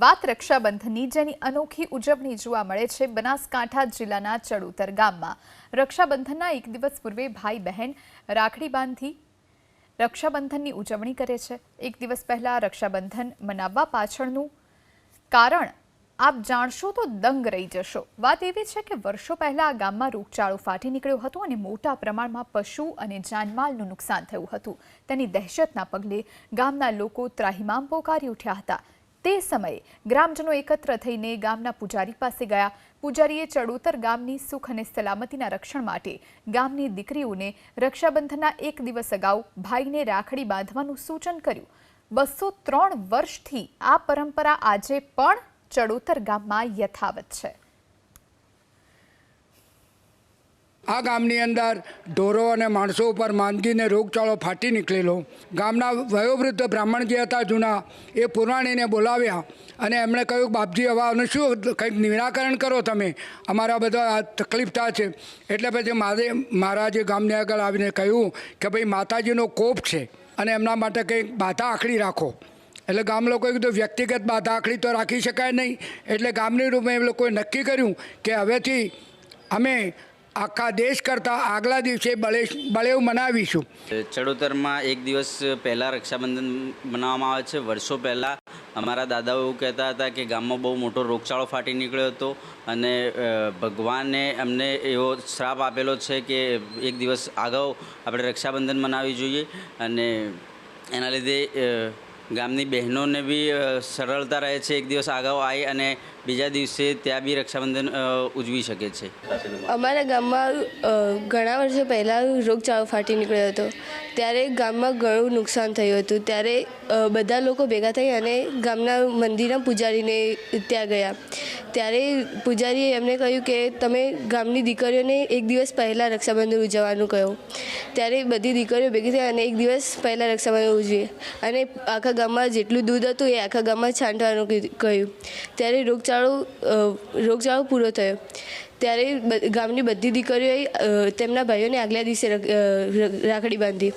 વાત રક્ષાબંધનની, જેની અનોખી ઉજવણી જોવા મળે છે બનાસકાંઠા જિલ્લાના ચડુતર ગામમાં. રક્ષાબંધનના એક દિવસ પૂર્વે ભાઈ બહેન રાખડી બાંધી રક્ષાબંધનની ઉજવણી કરે છે. એક દિવસ પહેલાં રક્ષાબંધન મનાવવા પાછળનું કારણ, આપ જાણશો તો દંગ રહી જશો. વાત એવી છે કે વર્ષો પહેલાં આ ગામમાં રોગચાળો ફાટી નીકળ્યો હતો અને મોટા પ્રમાણમાં પશુ અને જાનમાલનું નુકસાન થયું હતું. તેની દહેશતના પગલે ગામના લોકો ત્રાહિમામ પોકારી ઉઠ્યા હતા. તે સમયે ગ્રામજનો એકત્ર થઈને ગામના પૂજારી પાસે ગયા. પૂજારીએ ચડોતર ગામની સુખ અને સલામતીના રક્ષણ માટે ગામની દીકરીઓને રક્ષાબંધનના એક દિવસ અગાઉ ભાઈને રાખડી બાંધવાનું સૂચન કર્યું. બસો ત્રણ વર્ષથી આ પરંપરા આજે પણ ચડોતર ગામમાં યથાવત છે. આ ગામની અંદર ઢોરો અને માણસો ઉપર માંદગીને રોગચાળો ફાટી નીકળેલો. ગામના વયોવૃદ્ધ બ્રાહ્મણ જે હતા જૂના, એ પુરાણીને બોલાવ્યા અને એમણે કહ્યું, બાપજી, હવે આનું શું કંઈક નિરાકરણ કરો તમે? અમારા બધા આ તકલીફ થાય છે. એટલે પછી મારે, મહારાજે ગામની આગળ આવીને કહ્યું કે, ભાઈ, માતાજીનો કોપ છે અને એમના માટે કંઈક બાધા આખડી રાખો. એટલે ગામ લોકોએ કીધું, વ્યક્તિગત બાધા આખડી તો રાખી શકાય નહીં. એટલે ગામની રૂપે એ લોકોએ નક્કી કર્યું કે, હવેથી અમે આખા દેશ કરતાં આગલા દિવસે બળેશ બળેવ મનાવીશું. ચડોતરમાં એક દિવસ પહેલાં રક્ષાબંધન મનાવવામાં આવે છે. વર્ષો પહેલાં અમારા દાદાઓ એવું કહેતા હતા કે ગામમાં બહુ મોટો રોગચાળો ફાટી નીકળ્યો હતો અને ભગવાને અમને એવો શ્રાપ આપેલો છે કે એક દિવસ અગાઉ આપણે રક્ષાબંધન મનાવવી જોઈએ અને એના લીધે ગામની બહેનોને બી સરળતા રહે છે, એક દિવસ અગાઉ આવી અને બીજા દિવસે ત્યાં બી રક્ષાબંધન ઉજવી શકે છે. અમારા ગામમાં ઘણા વર્ષો પહેલાં રોગચાળો ફાટી નીકળ્યો હતો. ત્યારે ગામમાં ઘણું નુકસાન થયું હતું. ત્યારે બધા લોકો ભેગા થઈ અને ગામના મંદિરના પૂજારીને ત્યાં ગયા. ત્યારે પૂજારીએ એમને કહ્યું કે, તમે ગામની દીકરીઓને એક દિવસ પહેલાં રક્ષાબંધન ઉજવવાનું કહ્યું ત્યારે બધી દીકરીઓ ભેગી થઈ અને એક દિવસ પહેલાં રક્ષાબંધન ઉજવીએ. અને આખા ગામમાં જેટલું દૂધ હતું એ આખા ગામમાં છાંટવાનું કહ્યું. ત્યારે રોગચાળો રોગચાળો પૂરો થયો. ત્યારે ગામની બધી દીકરીઓએ તેમના ભાઈઓને આગલા દિવસે રાખડી બાંધી.